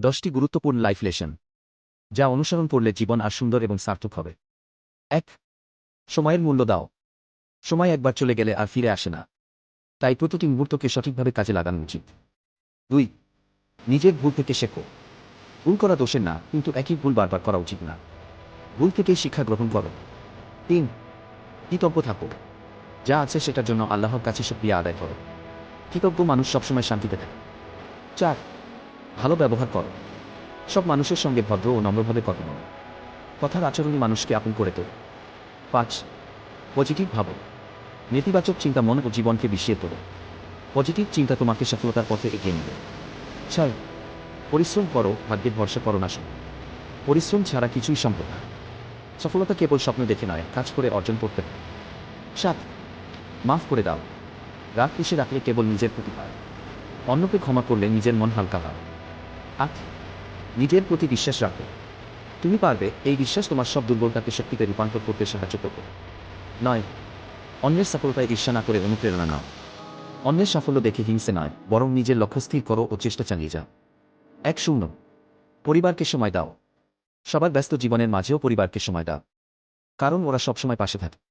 দশটি গুরুত্বপূর্ণ life lesson যা অনুসরণ করলে জীবন আর সুন্দর এবং সার্থক হবে। এক, সময়ের মূল্য দাও। সময় একবার চলে গেলে আর ফিরে আসে না। তাই প্রতিটি মুহূর্তকে সঠিকভাবে কাজে লাগানো উচিত। দুই, নিজের ভুল থেকে শেখো। ভুল করা দোষের না, কিন্তু একই ভুল বারবার করা উচিত না। ভুল থেকেই শিক্ষা গ্রহণ করো। তিন, কৃতজ্ঞ থাকো। যা আছে সেটার জন্য আল্লাহর কাছে শুক্রিয়া আদায় করো। কৃতজ্ঞ মানুষ সবসময় শান্তিতে থাকে। চার ভালো ব্যবহার করো। সব মানুষের সঙ্গে ভদ্র ও নম্রভাবে কথা বলো। কথার আচরণী মানুষকে আপন করে তোলো। পাঁচ, পজিটিভ ভাবো। নেতিবাচক চিন্তা মন ও জীবনকে বিষিয়ে তোলো। পজিটিভ চিন্তা তোমাকে সফলতার পথে এগিয়ে নেবে। ছয়, পরিশ্রম করো, ভাগ্যের ভরসা করো না। পরিশ্রম ছাড়া কিছুই সম্ভব না। সফলতা কেবল স্বপ্ন দেখে নয়, কাজ করে অর্জন করতে হয় সাত, মাফ করে দাও। রাগ এসে রাখলে কেবল নিজের প্রতি পায় অন্যকে ক্ষমা করলে নিজের মন হালকা হয় আট নিজের প্রতি বিশ্বাস রাখো। তুমি পারবে এই বিশ্বাস তোমার সব দুর্বলতাকে শক্তিতে রূপান্তর করতে সাহায্য করবে। নয়, অন্যের সফলতায় ঈর্ষা না করে অনুপ্রেরণা নাও। অন্যের সাফল্য দেখে হিংসে নয়, বরং নিজের লক্ষ্য স্থির করো ও চেষ্টা চালিয়ে যাও। এক শূন্য, পরিবারকে সময় দাও। সবার ব্যস্ত জীবনের মাঝেও পরিবারকে সময় দাও। কারণ ওরা সবসময় পাশে থাকে।